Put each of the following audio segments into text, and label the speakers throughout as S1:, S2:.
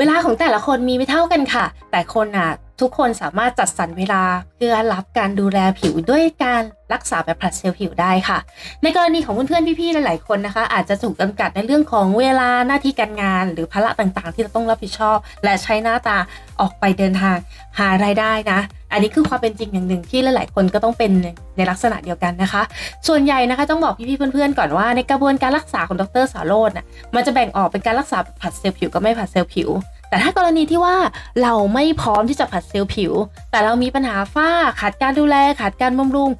S1: เวลาของแต่ละคนมีไม่เท่ากันค่ะ แต่คนอะทุกคนสามารถจัดสรรเวลาเพื่อรับการดูแลผิวด้วยการรักษาแบบผลัดเซลล์ผิวได้ค่ะ ในกรณีของเพื่อนๆพี่ๆหลายๆคนนะคะ อาจจะถูกจำกัดในเรื่องของเวลาหน้าที่การงาน หรือภาระต่างๆ ที่เราต้องรับผิดชอบ และใช้หน้าตาออกไปเดินทางหารายได้นะ อันนี้คือความเป็นจริงอย่างหนึ่งที่หลาย ๆ คนก็ต้องเป็นในลักษณะเดียวกันนะคะ ส่วนใหญ่นะคะต้องบอกพี่ ๆ เพื่อน ๆ ก่อนว่าในกระบวนการรักษาของดรสาโรจน์น่ะมันจะแบ่งออกเป็นการรักษาผัดเซลล์ผิวกับไม่ผัดเซลล์ผิว แต่ถ้ากรณีที่ว่าเราไม่พร้อมที่จะผัดเซลล์ผิว แต่เรามีปัญหาฝ้าขาดการดูแลขาดการบำรุง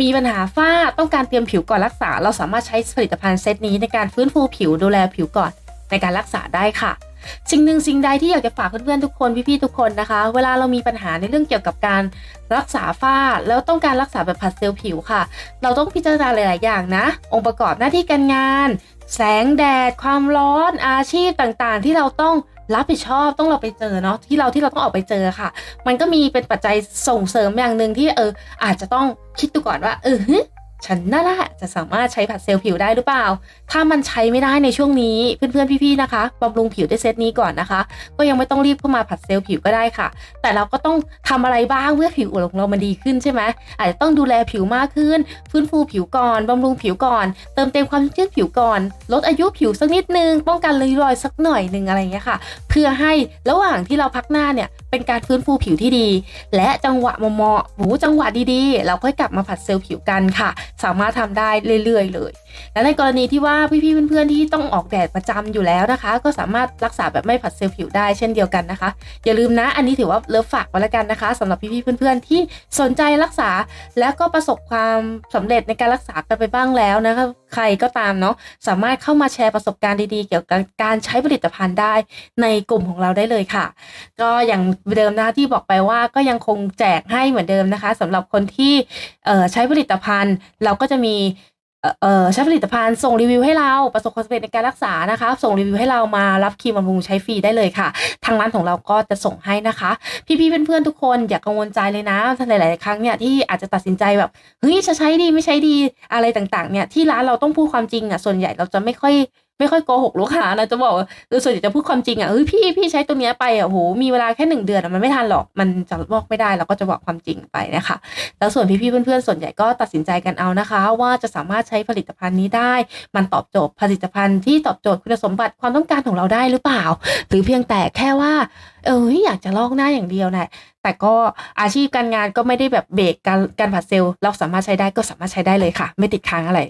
S1: มีปัญหาฝ้าต้องการเตรียมผิวก่อนรักษา เราสามารถใช้ผลิตภัณฑ์เซตนี้ในการฟื้นฟูผิวดูแลผิวก่อนในการรักษาได้ค่ะ สิ่งหนึ่งสิ่งใดที่อยากจะฝากเพื่อนๆทุกคนพี่ๆทุกคนนะคะ เวลาเรามีปัญหาในเรื่องเกี่ยวกับการรักษาฝ้า แล้วต้องการรักษาแบบผัดเซลล์ผิวค่ะ เราต้องพิจารณาหลายๆอย่างนะ องค์ประกอบหน้าที่การงาน แสงแดด ความร้อนอาชีพต่างๆ ที่เราต้องรับผิดชอบต้องเราไปเจอเนาะที่เราที่เราต้องออกไปเจอค่ะ มันก็มีเป็นปัจจัยส่งเสริมอย่างหนึ่งที่เอออาจจะต้องคิดดูก่อนว่าเออ ฉันน่าละจะสามารถใช้ผัดเซลล์ผิวได้หรือเปล่า ถ้ามันใช้ไม่ได้ในช่วงนี้เพื่อนๆพี่ๆนะคะบำรุงผิวด้วยเซตนี้ก่อนนะคะ ก็ยังไม่ต้องรีบเข้ามาผัดเซลล์ผิวก็ได้ค่ะ แต่เราก็ต้องทำอะไรบ้างเพื่อผิวของเรามันดีขึ้นใช่ไหมอาจจะต้องดูแลผิวมากขึ้น ฟื้นฟูผิวก่อนบำรุงผิวก่อน เติมเต็มความชื้นผิวก่อน ลดอายุผิวสักนิดนึงป้องกันริ้วรอยสักหน่อยนึงอะไรอย่างเงี้ยค่ะ เพื่อให้ระหว่างที่เราพักหน้าเนี่ย เป็นการฟื้นฟูผิวที่ดี และจังหวะเหมาะๆหูจังหวะดีๆ เราค่อยกลับมาผัดเซลล์ผิวกันค่ะ สามารถทำได้เรื่อยๆ เลย และในกรณีที่ว่าพี่ๆเพื่อนๆที่ต้องออกแดดประจำอยู่แล้วนะคะ ก็สามารถรักษาแบบไม่ผัดเซลล์ผิวได้เช่นเดียวกันนะคะ อย่าลืมนะ อันนี้ถือว่าเลิฟฝากไว้แล้วกันนะคะสำหรับพี่ๆเพื่อนๆที่สนใจรักษา แล้วก็ประสบความสำเร็จในการรักษากันไปบ้างแล้วนะคะใครก็ตามเนาะสามารถเข้ามาแชร์ประสบการณ์ดีๆ เกี่ยวกับการใช้ผลิตภัณฑ์ได้ ในกลุ่มของเราได้เลยค่ะ ก็อย่างเดิมนะที่บอกไปว่าก็ยังคงแจกให้เหมือนเดิมนะคะสำหรับคนที่ใช้ผลิตภัณฑ์ เราก็จะมีเอ่อเอ่อใช้ผลิตภัณฑ์ส่งรีวิวให้เราประสบความสำเร็จในการรักษานะคะ ส่งรีวิวให้เรามารับครีมบำรุงใช้ฟรีได้เลยค่ะ ทางร้านของเราก็จะส่งให้นะคะ พี่ๆเพื่อนๆทุกคนอย่ากังวลใจเลยนะหลายๆครั้งเนี่ยที่อาจจะตัดสินใจแบบเฮ้ยจะใช้ดีไม่ใช้ดีอะไรต่างๆเนี่ยที่ร้านเราต้องพูดความจริงอะส่วนใหญ่เราจะไม่ค่อย ไม่ค่อยโกหกลูกค้านะจะบอกว่าเอส่วนใหญ่จะพูดความจริงอะเฮ้ยพี่พี่ใช้ตัวเนี้ยไปอะโหมีเวลาแค่หนึ่งเดือนอะมันไม่ทันหรอกมันจะบอกไม่ได้เราก็จะบอกความจริงไปนะคะแล้วส่วนพี่ๆเพื่อนๆส่วนใหญ่ก็ตัดสินใจกันเอานะคะ ว่าจะสามารถใช้ผลิตภัณฑ์นี้ได้ มันตอบโจทย์ผลิตภัณฑ์ที่ตอบโจทย์คุณสมบัติความต้องการของเราได้หรือเปล่า หรือเพียงแต่แค่ว่า เอออยากจะลอกหน้าอย่างเดียวนะแต่ก็อาชีพการงานก็ไม่ได้แบบเบรกการการผัดเซลล์เราสามารถใช้ได้ก็สามารถใช้ได้เลยค่ะ ไม่ติดค้างอะไร